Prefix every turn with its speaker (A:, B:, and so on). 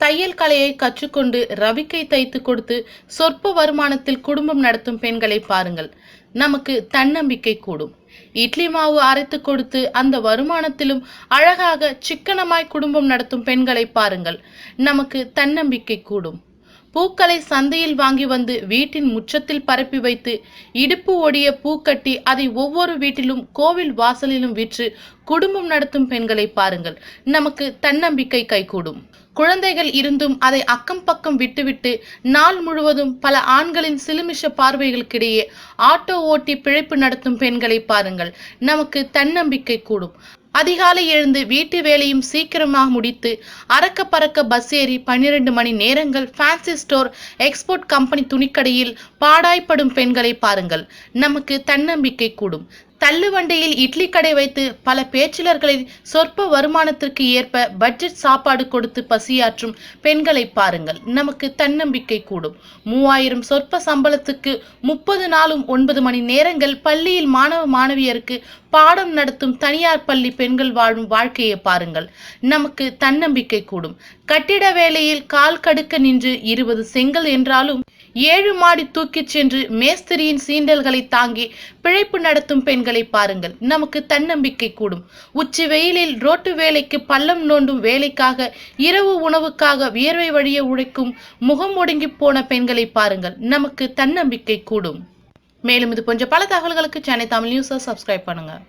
A: தையல் கலையை கற்றுக்கொண்டு ரவிக்கை தைத்து கொடுத்து சொற்ப வருமானத்தில் குடும்பம் நடத்தும் பெண்களை பாருங்கள். நமக்கு தன்னம்பிக்கை கூடும். இட்லி மாவு அரைத்து கொடுத்து அந்த வருமானத்திலும் அழகாக சிக்கனமாய் குடும்பம் நடத்தும் பெண்களை பாருங்கள். நமக்கு தன்னம்பிக்கை கூடும். பூக்களை சந்தையில் வாங்கி வந்து வீட்டின் முற்றத்தில் பரப்பி வைத்து இடுப்பு ஒடிய பூக்கட்டி அதை ஒவ்வொரு வீட்டிலும் கோவில் வாசலிலும் விற்று குடும்பம் நடத்தும் பெண்களை பாருங்கள். நமக்கு தன்னம்பிக்கை கைகூடும். குழந்தைகள் இருந்தும் அதை அக்கம் பக்கம் விட்டுவிட்டு நாள் முழுவதும் பல ஆண்களின் சிலுமிஷ பார்வைகளுக்கிடையே ஆட்டோ ஓட்டி பிழைப்பு நடத்தும் பெண்களை பாருங்கள். நமக்கு தன்னம்பிக்கை கூடும். அதிகாலை எழுந்து வீட்டு வேலையும் சீக்கிரமாக முடித்து அறக்க பறக்க பஸ் ஏறி பன்னிரண்டு மணி நேரங்கள் ஃபேன்சி ஸ்டோர் எக்ஸ்போர்ட் கம்பெனி துணிக்கடையில் பாடாய்ப்படும் பெண்களை பாருங்கள். நமக்கு தன்னம்பிக்கை கூடும். தள்ளுவண்டியில் இட்லி கடை வைத்து பல பேச்சிலர்களின் சொற்ப வருமானத்திற்கு ஏற்ப பட்ஜெட் சாப்பாடு கொடுத்து பசியாற்றும் பெண்களை பாருங்கள். நமக்கு தன்னம்பிக்கை கூடும். மூவாயிரம் சொற்ப சம்பளத்துக்கு முப்பது நாளும் ஒன்பது மணி நேரங்கள் பள்ளியில் மாணவ மாணவியருக்கு பாடம் நடத்தும் தனியார் பள்ளி பெண்கள் வாழும் வாழ்க்கையை பாருங்கள். நமக்கு தன்னம்பிக்கை கூடும். கட்டிட வேலையில் கால் கடுக்க நின்று இருபது செங்கல் என்றாலும் ஏழு மாடி தூக்கிச் சென்று மேஸ்திரியின் சீண்டல்களை தாங்கி பிழைப்பு நடத்தும் பெண்களை பாருங்கள். நமக்கு தன்னம்பிக்கை கூடும். உச்சி வெயிலில் ரோட்டு வேலைக்கு பள்ளம் நோண்டும் வேலைக்காக இரவு உணவுக்காக வியர்வை வழியை உழைக்கும் முகம் ஒடுங்கி போன பெண்களை பாருங்கள். நமக்கு தன்னம்பிக்கை கூடும். மேலும் இது போன்ற பல தகவல்களுக்கு சென்னை தமிழ் நியூஸை சப்ஸ்கிரைப் பண்ணுங்கள்